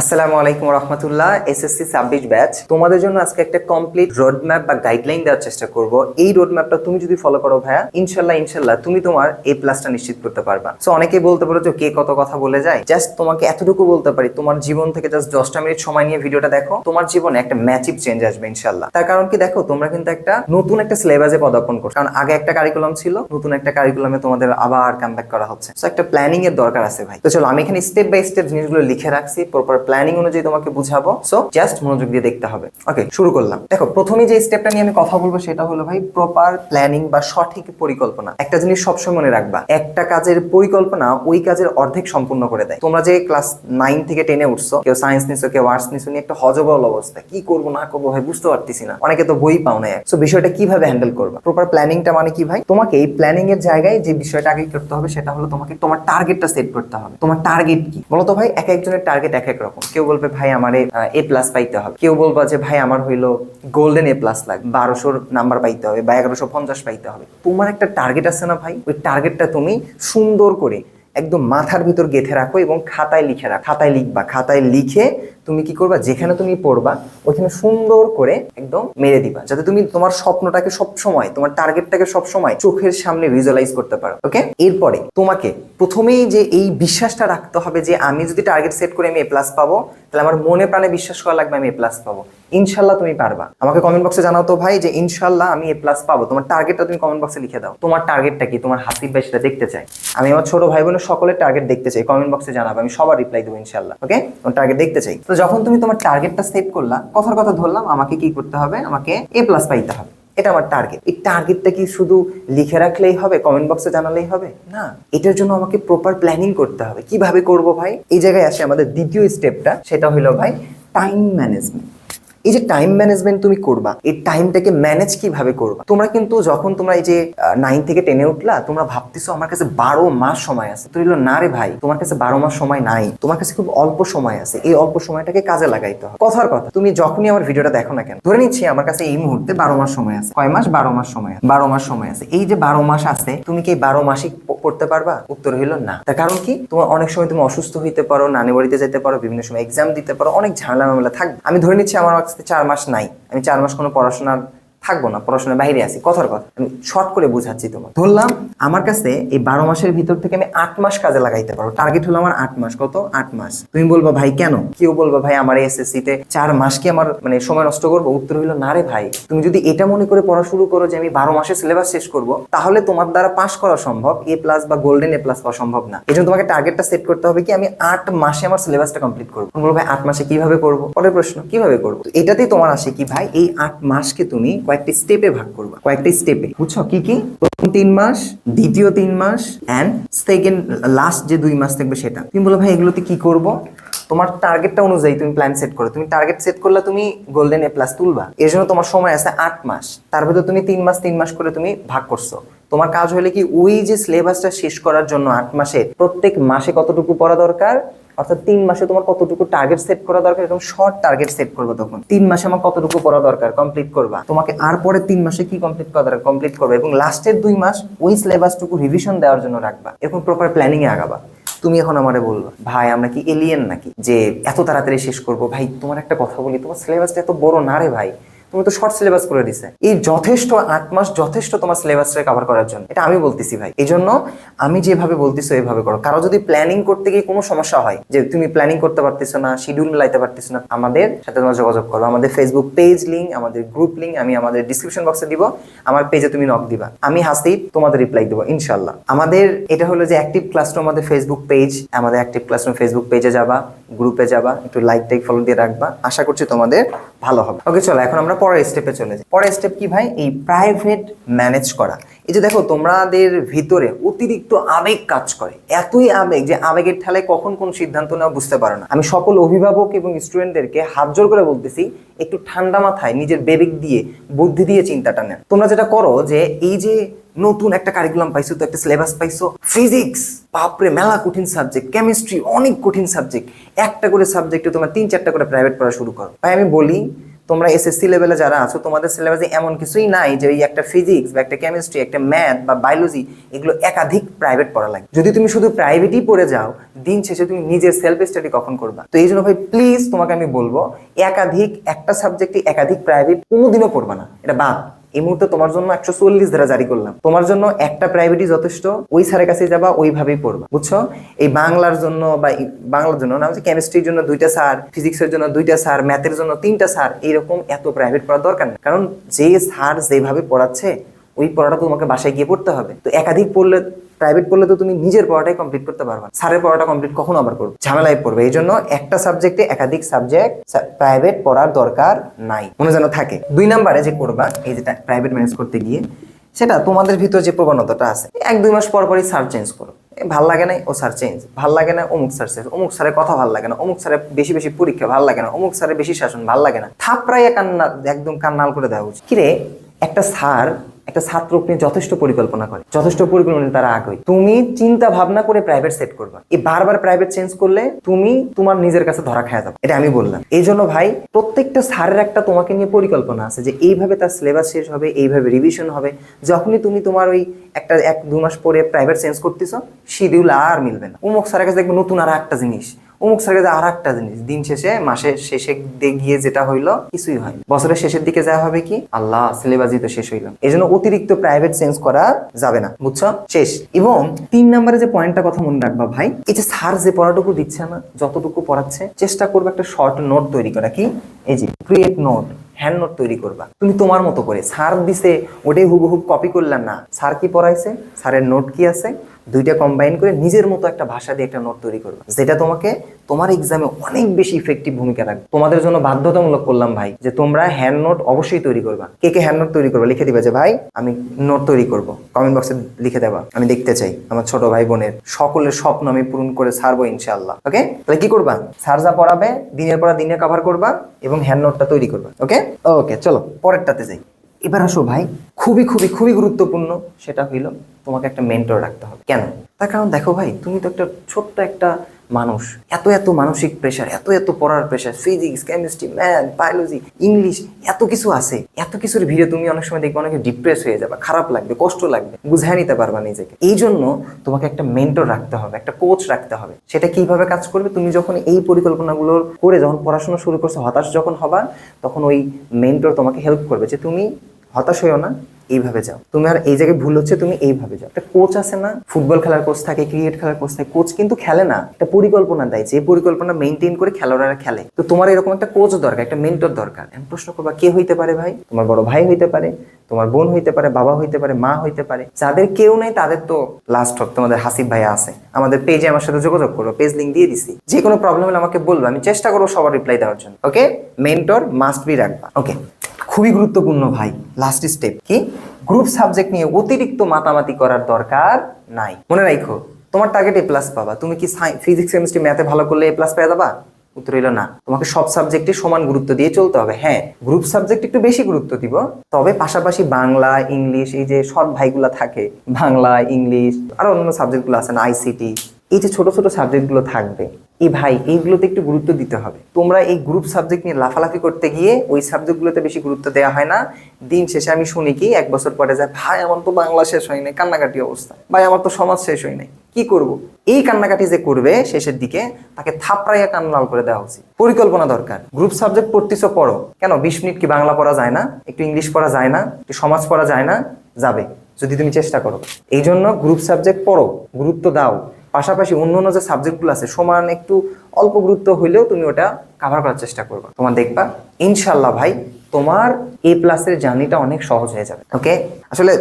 আসসালামু আলাইকুম রহমতুল্লাহ, এসএসসি ছাব্বিশ ব্যাচ। তোমাদের জন্য আজকে একটা কমপ্লিট রোড ম্যাপ বা গাইডলাইন দেওয়ার চেষ্টা করব। এই রোড ম্যাপটা তুমি যদি ফলো করো ভাইয়া ইনশাল্লাহ ইনশাল্লাহ তুমি তোমার এ প্লাসটা নিশ্চিত করতে পারবা। সো অনেকেই বলতে পারো যে কে কত কথা বলে যায়। জাস্ট তোমাকে এতটুকু বলতে পারি, তোমার জীবন থেকে জাস্ট দশটা মিনিট সময় নিয়ে ভিডিওটা দেখো। তোমার জীবনে একটা ম্যাচিভ চেঞ্জ আসবে ইনশাল্লাহ তার কারণ কি দেখো, তোমরা কিন্তু একটা নতুন একটা সিলেবাসে পদার্পণ করছ। কারণ আগে একটা কারিকুলাম ছিল, নতুন একটা কারিকুলামে তোমাদের আবার কামব্যাক করা হচ্ছে। সো একটা প্ল্যানিং এর দরকার আছে ভাই। তো চলো, আমি এখানে স্টেপ বাই স্টেপ জিনিসগুলো লিখে রাখছি প্রপার প্ল্যানিং অনুযায়ী তোমাকে বুঝাবো। সো জাস্ট মনোযোগ দিয়ে দেখতে হবে। ওকে শুরু করলাম। দেখো প্রথমে যে স্টেপটা নিয়ে আমি কথা বলব সেটা হলো ভাই প্রপার প্ল্যানিং বা সঠিক পরিকল্পনা। একটা জিনিস সবসময় মনে রাখবা, একটা কাজের পরিকল্পনা ওই কাজের অর্ধেক সম্পূর্ণ করে দেয়। তোমরা যে ক্লাস নাইন থেকে টেনে উঠছো, কেউ সায়েন্স নিছো, কেউ আর্টস নিছো, নিয়ে একটা হজবল অবস্থা। কি করব, না করব ভাই, বুঝতে পারতেছি না। অনেকে তো বই পাও না সো বিষয়টা কীভাবে হ্যান্ডেল করবা? প্রপার প্ল্যানিংটা মানে কি ভাই? তোমাকে এই প্ল্যানিং এর জায়গায় যে বিষয়টা আগে করতে হবে, সেটা হলো তোমাকে তোমার টার্গেটটা সেট করতে হবে। তোমার টার্গেট কি? বলতো ভাই, এক একজনের টার্গেট এক এক রকম। কেউ বলবে, ভাই, আমার এ প্লাস পাইতে হবে। কেউ বলবা যে, ভাই, আমার হইল গোল্ডেন এ প্লাস লাগবে বারোশোর নাম্বার পাইতে হবে বা এগারোশো পঞ্চাশ পাইতে হবে। তোমার একটা টার্গেট আছে না, ভাই? ওই টার্গেটটা তুমি সুন্দর করে একদম মাথার ভিতর গেঁথে রাখো এবং খাতায় লিখে রাখো। খাতায় লিখবা, খাতায় লিখে তুমি কি করবা? যেখানে তুমি পড়বা ওইখানে সুন্দর করে একদম মেরে দিবা। যাতে তুমি তোমার স্বপ্নটাকে সব সময় তোমার টার্গেটটাকে সব সময় চোখের সামনে ভিজুয়ালাইজ করতে পারো ওকে এরপরে তোমাকে প্রথমেই যে এই বিশ্বাসটা রাখতে হবে যে আমি যদি টার্গেট সেট করে আমি এ প্লাস পাবো তাহলে আমার মনে প্রাণে বিশ্বাস করা লাগবে আমি এ প্লাস পাবো। ইনশাল্লাহ তুমি পারবা। আমাকে কমেন্ট বক্সে জানাও তো ভাই যে ইনশাল্লাহ আমি এ প্লাস পাবো। তোমার টার্গেটটা তুমি কমেন্ট বক্সে লিখে দাও। তোমার টার্গেটটা কি? তোমার হাসিব ভাই সেটা দেখতে চাই আমি আমার ছোট ভাই বোনের সকলের টার্গেট দেখতে চাই। কমেন্ট বক্সে জানাব। আমি সবার রিপ্লাই দেবো ইনশাল্লাহ ওকে তোমার টার্গেট দেখতে চাই। তো যখন তুমি তোমার টার্গেটটা সেভ করলা, কথার কথা ধরলাম, আমাকে কি করতে হবে? আমাকে এ প্লাস পাইতে হবে। এটা আমার টার্গেট এই টার্গেটটা কি শুধু লিখে রাখলেই হবে? কমেন্ট বক্সে জানালেই হবে? না। এটার জন্য আমাকে প্রপার প্ল্যানিং করতে হবে। কীভাবে করব ভাই? এই জায়গায় আসে আমাদের দ্বিতীয় স্টেপটা সেটা হলো ভাই টাইম ম্যানেজমেন্ট এই যে টাইম ম্যানেজমেন্ট তুমি করবা, এই টাইমটাকে ম্যানেজ কীভাবে করবা? তোমরা কিন্তু যখন তোমরা এই যে নাইন থেকে টেনে উঠলা, তোমরা ভাবতেছো আমার কাছে বারো মাস সময় আছে। তো হলো না রে ভাই, তোমার কাছে বারো মাস সময় নাই। তোমার কাছে খুব অল্প সময় আছে। এই অল্প সময়টাকে কাজে লাগাইতে হবে। কথার কথা, তুমি যখনই আমার ভিডিওটা দেখো না কেন, ধরে নিচ্ছি আমার কাছে এই মুহূর্তে বারো মাস সময় আছে। কয় মাস? বারো মাস সময় আছে। বারো মাস সময় আছে। এই যে বারো মাস আছে, তুমি কি বারো মাসই প- পড়তে পারবা? উত্তর হইল না। তার কারণ কি? তোমার অনেক সময় তুমি অসুস্থ হইতে পারো, নানি বাড়িতে যেতে পারো, বিভিন্ন সময় এক্সাম দিতে পারো, অনেক ঝামেলা মামলা থাকবে। আমি ধরে নিচ্ছি আমার কাছে চার মাস নাই। আমি চার মাস কোনো পড়াশোনার থাকব না, পড়াশোনার বাইরে আছি, কথার কথা, আমি শর্ট করে বুঝাচ্ছি তোমার ধরলাম, আমার কাছে এই বারো মাসের ভিতর থেকে আমি আট মাস কাজে লাগাইতে পারো টার্গেট হলো আমার আট মাস, কত? আট মাস। তুমি বলব, ভাই, কেন? কেউ বলব, ভাই, আমার এসএসসি তে চার মাস কি আমার মানে সময় নষ্ট করব? উত্তর হইল না রে ভাই, তুমি যদি এটা মনে করে পড়া শুরু করো যে আমি বারো মাসের সিলেবাস শেষ করব, তাহলে তোমার দ্বারা পাস করা সম্ভব এ প্লাস বা গোল্ডেন এ প্লাস পাওয়া সম্ভব না। এই জন্য তোমাকে টার্গেটটা সেট করতে হবে কি, আমি আট মাসে আমার সিলেবাসটা কমপ্লিট করব। বলব, ভাই, আট মাসে কীভাবে করব? পরের প্রশ্ন, কীভাবে করব? এটাতেই তোমার আসে কি, ভাই, এই আট মাসকে তুমি কয়েকটি স্টেপে ভাগ করবা। কয়েকটি স্টেপে বুঝছ? কি কি? প্রথম তিন মাস, দ্বিতীয় তিন মাস অ্যান্ড সেকেন্ড লাস্ট যে দুই মাস থাকবে সেটা। তুমি বলো, ভাই, এগুলোতে কি করব? তোমার টার্গেটটা অনুযায়ী তুমি প্ল্যান সেট করো। তুমি টার্গেট সেট করলে তুমি গোল্ডেন এ প্লাস তুলবা। এর জন্য তোমার সময় আছে আট মাস। তার ভিতরে তুমি তিন মাস তিন মাস করে তুমি ভাগ করছ। তোমার কাজ হলে কি ওই যে সিলেবাসটা শেষ করার জন্য আট মাসে প্রত্যেক মাসে কতটুকু পড়া দরকার? অর্থাৎ তিন মাসে তোমার কতটুকু টার্গেট সেট করা দরকার? এরকম শর্ট টার্গেট সেট করবে তখন। তিন মাসে আমার কতটুকু পড়া দরকার? কমপ্লিট করবা। তোমাকে আর পরে তিন মাসে কি কমপ্লিট করা দরকার? কমপ্লিট করবে। এবং লাস্টের দুই মাস ওই সিলেবাসটুকু রিভিশন দেওয়ার জন্য রাখবা। এরকম প্রপার প্ল্যানিং এ আগাবা। তুমি এখন আমারে বলবা, ভাই, আমরা কি এলিয়েন নাকি? যে, এত তাড়াতাড়ি শেষ করব। ভাই, তোমার একটা কথা বলি। তোমার সিলেবাসটা এত বড় না রে ভাই। তুমি তো শর্ট সিলেবাস করে দিছে। এই যথেষ্ট আট মাস যথেষ্ট তোমার সিলেবাসটা কভার করার জন্য। এটা আমি বলতেছি ভাই। এই জন্য আমি যেভাবে বলতেছি এইভাবে করো। কারও যদি প্ল্যানিং করতে গিয়ে কোনো সমস্যা হয়, যে তুমি প্ল্যানিং করতে পারতেছো না শিডিউল মিলাইতে পারতেছো না, আমাদের সাথে তোমার যোগাযোগ করো। আমাদের ফেসবুক পেজ লিঙ্ক আমাদের গ্রুপ লিঙ্ক আমি আমাদের ডিসক্রিপশন বক্সে দিব। আমার পেজে তুমি নক দিবা। আমি হাসিব তোমাদের রিপ্লাই দেবো ইনশাল্লাহ আমাদের, এটা হলো যে অ্যাক্টিভ ক্লাসরুম আমাদের ফেসবুক পেজ আমাদের অ্যাক্টিভ ক্লাসরুম ফেসবুক পেজে যাবা। গ্রুপে যাবা, একটু লাইক টাইক ফলো দিয়ে রাখবা। আশা করছি তোমাদের ভালো হবে। ওকে চলো, এখন আমরা পরের স্টেপে চলে যাই। পরের স্টেপ কি ভাই? এই প্রাইভেট ম্যানেজ করা। এই যে দেখো, তোমাদের ভিতরে অতিরিক্ত আবেগ কাজ করে। এতই আবেগ যে আবেগের ঠেলায় কখন কোন সিদ্ধান্ত নেওয়া বুঝতে পারো না। আমি সকল অভিভাবক এবং স্টুডেন্টদেরকে হাত জোর করে বলতেছি, একটু ঠান্ডা মাথায় নিজের বেবেক দিয়ে, বুদ্ধি দিয়ে চিন্তাটা নেন। তোমরা যেটা করো যে, এই যে নতুন একটা কারিকুলাম পাইছো, তো একটা সিলেবাস পাইছো ফিজিক্স বাপরে, মেলা কঠিন সাবজেক্ট কেমিস্ট্রি অনেক কঠিন সাবজেক্ট একটা করে সাবজেক্টে তোমার তিন চারটা করে প্রাইভেট পড়া শুরু করো। তাই আমি বলি তোমরা এসএসসি লেভেলে যারা আছো, তোমাদের সিলেবাসে এমন কিছুই নাই যে এই একটা ফিজিক্স বা একটা কেমিস্ট্রি একটা ম্যাথ বা বায়োলজি এগুলো একাধিক প্রাইভেট পড়া লাগে। যদি তুমি শুধু প্রাইভেটই পড়ে যাও, দিন শেষে তুমি নিজের সেলফ স্টাডি কখন করবা? তো এই জন্য ভাই প্লিজ তোমাকে আমি বলব, একাধিক একটা সাবজেক্টে একাধিক প্রাইভেট কোনোদিনও পড়বা না। এটা বাদ। এই মুহূর্তে তোমার জন্য একশো চল্লিশ ধারা জারি করলাম। তোমার জন্য একটা প্রাইভেটই যথেষ্ট, ওই স্যারের কাছে যাবা, ওইভাবেই পড়বা, বুঝছ? এই বাংলার জন্য বা বাংলার জন্য না হচ্ছে কেমিস্ট্রির জন্য দুইটা স্যার ফিজিক্সের জন্য দুইটা স্যার ম্যাথের জন্য তিনটা স্যার, এইরকম এত প্রাইভেট পড়ার দরকার নেই। কারণ যে স্যার যেভাবে পড়াচ্ছে ওই পড়াটা তোমাকে বাসায় গিয়ে পড়তে হবে। তো একাধিক পড়লে প্রাইভেট পড়লে তো তুমি নিজের পড়াটাই কমপ্লিট করতে পারবা। স্যারের পড়াটা কমপ্লিট কখনো আবার করবে ঝামেলায় পড়বে। এই জন্য একটা সাবজেক্টে একাধিক সাবজেক্ট প্রাইভেট পড়ার দরকার নাই। মনে যেন থাকে। দুই নাম্বারে যে করবা এই যেটা প্রাইভেট ম্যানেজ করতে গিয়ে, সেটা তোমাদের ভিতর যে প্রবণতাটা আছে, এক দুই মাস পর পরই স্যার চেঞ্জ করো ভালো লাগে না, ও স্যার চেঞ্জ ভালো লাগে না, অমুক স্যার চেঞ্জ অমুক স্যারের কথা ভালো লাগে না, অমুক স্যারের বেশি বেশি পরীক্ষা ভালো লাগে না, অমুক স্যারের বেশি শাসন ভালো লাগে না। থাপড়াইয়া কান্না, একদম কান্নাল করে দেওয়া উচিত। কিরে, একটা স্যার একটা ছাত্র নিয়ে যথেষ্ট পরিকল্পনা করে যথেষ্ট পরিকল্পনা তারা আগে তুমি চিন্তা ভাবনা করে প্রাইভেট সেট করবা। এই বারবার প্রাইভেট চেঞ্জ করলে তুমি তোমার নিজের কাছে ধরা খাওয়া যাবে। এটা আমি বললাম। এই জন্য ভাই, প্রত্যেকটা স্যারের একটা তোমাকে নিয়ে পরিকল্পনা আছে যে এইভাবে তার সিলেবাস শেষ হবে, এইভাবে রিভিশন হবে। যখনই তুমি তোমার ওই একটা এক দু মাস পরে প্রাইভেট চেঞ্জ করতেছো শিডিউল আর মিলবে না। অমুক স্যারের কাছে দেখবে নতুন আর একটা জিনিস। অমুক স্যারের কাছে আর একটা জিনিস, দিন শেষে মাসের শেষে গিয়ে যেটা হইল, কিছুই হয় বছরের শেষের দিকে যা হবে কি? আল্লাহ, সিলেবাসই তো শেষ হইল। এই জন্য অতিরিক্ত প্রাইভেট চেঞ্জ করা যাবে না, বুঝছ? শেষ। এবং তিন নম্বরে যে পয়েন্টটা কথা মনে রাখবা ভাই, এই যে স্যার যে পড়াটুকু দিচ্ছে না, যতটুকু পড়াচ্ছে, চেষ্টা করবে একটা শর্ট নোট তৈরি করা, কি? এই যে ক্রিয়েট নোট হ্যান্ড নোট তৈরি করবা। তুমি তোমার মতো করে, স্যার দিছে, ওটাই হুবহুব কপি করলাম না। স্যার কি পড়াইছে? স্যারের নোট কি আছে? দুইটা কম্বাইন করে নিজের মতো একটা ভাষা দিয়ে একটা নোট তৈরি করবা। যেটা তোমাকে তোমার এক্সামে অনেক বেশি ইফেক্টিভ ভূমিকা রাখবে। তোমাদের জন্য বাধ্যতামূলক করলাম ভাই, যে তোমরা হ্যান্ড নোট অবশ্যই তৈরি করবা। কে কে হ্যান্ড নোট তৈরি করবা লিখে দিবা যে, ভাই, আমি নোট তৈরি করব। কমেন্ট বক্সে লিখে দেবা, আমি দেখতে চাই আমার ছোট ভাই বোনের সকলের স্বপ্ন আমি পূরণ করে ছাড়বো ইনশাআল্লাহ। ওকে তাহলে কি করবা? স্যার যা পড়াবে, দিনের পর দিনে কভার করবা এবং হ্যান্ড নোটটা তৈরি করবা। ওকে ওকে চলো, পরেরটাতে যাই। এবার আসো ভাই, খুবই খুবই খুবই গুরুত্বপূর্ণ সেটা হইল তোমাকে একটা মেন্টর রাখতে হবে। কেন? তার কারণ দেখো ভাই, তুমি তো একটা ছোট্ট একটা মানুষ। এত এত মানসিক প্রেশার এত এত পড়ার pressure physics chemistry math biology English এত কিছু আছে। এত কিছুর ভিড়ে তুমি অনেক সময় দেখবে অনেকে ডিপ্রেস হয়ে যাবে, খারাপ লাগবে, কষ্ট লাগবে, বুঝায় নিতে পারবা নিজেকে। এই জন্য তোমাকে একটা মেন্টর রাখতে হবে, একটা কোচ রাখতে হবে। সেটা কীভাবে কাজ করবে? তুমি যখন এই পরিকল্পনাগুলো করে যখন পড়াশোনা শুরু করছ, হতাশ যখন হবা, তখন ওই মেন্টর তোমাকে হেল্প করবে যে তুমি হতাশ হইও না, এইভাবে যাও। তুমি আর এই জায়গায় ভুল হচ্ছে, তুমি এইভাবে যাও। একটা কোচ আছে না ফুটবল খেলার কোচ থাকে ক্রিকেট খেলার কোচ থাকে কোচ কিন্তু খেলে না, একটা পরিকল্পনা দেয়, যে পরিকল্পনা মেনটেন করে খেলোয়াড়রা খেলে। তো তোমার এরকম একটা কোচ দরকার, একটা মেন্টর দরকার। এখন প্রশ্ন করবা, কে হইতে পারে ভাই? তোমার বড় ভাই হইতে পারে, তোমার বোন হইতে পারে, বাবা হইতে পারে, মা হইতে পারে। যাদের কেউ নেই, তাদের তো লাস্ট হোক, তোমাদের হাসিব ভাইয়া আছে। আমাদের পেজে আমার সাথে যোগাযোগ করো পেজ লিঙ্ক দিয়ে দিছি। যে কোনো প্রবলেম হলে আমাকে বলব, আমি চেষ্টা করব সবার রিপ্লাই দেওয়ার জন্য ওকে মেন্টর মাস্ট বি রাখবা ওকে খুবই গুরুত্বপূর্ণ ভাই লাস্ট স্টেপ কি? গ্রুপ সাবজেক্ট নিয়ে অতিরিক্ত মাতামাতি করার দরকার নাই। মনে রাখো তোমার টার্গেট এ প্লাস পাবা। তুমি কি ফিজিক্স কেমিস্ট্রি ম্যাথে ভালো করলে এ প্লাস পেয়ে যাবা? উত্তর হইল না। তোমাকে সব সাবজেক্টে সমান গুরুত্ব দিয়ে চলতে হবে। হ্যাঁ গ্রুপ সাবজেক্ট একটু বেশি গুরুত্ব দিব, তবে পাশাপাশি বাংলা, ইংলিশ, এই যে সব ভাইগুলা থাকে, বাংলা, ইংলিশ, আর অন্য সাবজেক্টগুলো আছে না আইসিটি এই যে ছোট ছোট সাবজেক্টগুলো থাকবে, এই ভাই, এইগুলোতে একটু গুরুত্ব দিতে হবে। তোমরা এই গ্রুপ সাবজেক্ট নিয়ে লাফালাফি করতে গিয়ে ওই সাবজেক্টগুলোতে বেশি গুরুত্ব দেওয়া হয় না। দিন শেষে আমি শুনি কি, এক বছর পরে যায় ভাই, আমার তো বাংলা শেষ হয় নাই কান্নাকাটি অবস্থা। ভাই, আমার তো সমাজ শেষ হয় নাই কি করব? এই কান্নাকাটি যে করবে শেষের দিকে, তাকে থাপড়াইয়া কান্নাল করে দেওয়া উচিত। পরিকল্পনা দরকার। গ্রুপ সাবজেক্ট পড়তেছো, পড়ো। কেন? বিশ মিনিট কি বাংলা পড়া যায় না? একটু ইংলিশ পড়া যায় না? একটু সমাজ পড়া যায় না? যাবে। যদি তুমি চেষ্টা করো। এই জন্য গ্রুপ সাবজেক্ট পড়ো। গুরুত্ব দাও। পাশাপাশি অন্য অন্য যে সাবজেক্টগুলো আছে, সমান একটু অল্প গুরুত্ব হইলেও তুমি ওটা কাভার করার চেষ্টা করবে। তোমার দেখবা ইনশাল্লাহ ভাই তোমার এ প্লাসের জার্নিটা অনেক সহজ হয়ে যাবে। ওকে আসলে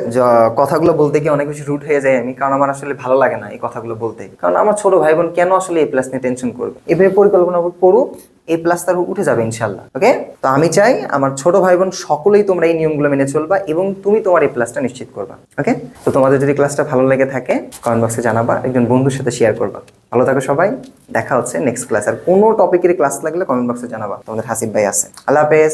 কথাগুলো বলতে গিয়ে অনেক বেশি রুট হয়ে যায় আমি, কারণ আমার আসলে ভালো লাগে না এই কথাগুলো বলতে। কারণ আমার ছোট ভাই বোন কেন আসলে এ প্লাস নিয়ে টেনশন করবে? এভাবে পরিকল্পনা করুক এ প্লাস তার উঠে যাবে ইনশাল্লাহ ওকে তো আমি চাই আমার ছোট ভাই বোন সকলেই তোমরা এই নিয়মগুলো মেনে চলবা এবং তুমি তোমার এই প্লাসটা নিশ্চিত করবা। ওকে তো তোমাদের যদি ক্লাসটা ভালো লেগে থাকে কমেন্ট বক্সে জানাবা, একজন বন্ধুর সাথে শেয়ার করবা। ভালো থাকো সবাই, দেখা হচ্ছে নেক্সট ক্লাস আর কোনো টপিকের ক্লাস লাগলে কমেন্ট বক্সে জানাবা। তোমাদের হাসিব ভাই আছে। আল্লাহ হাফেজ।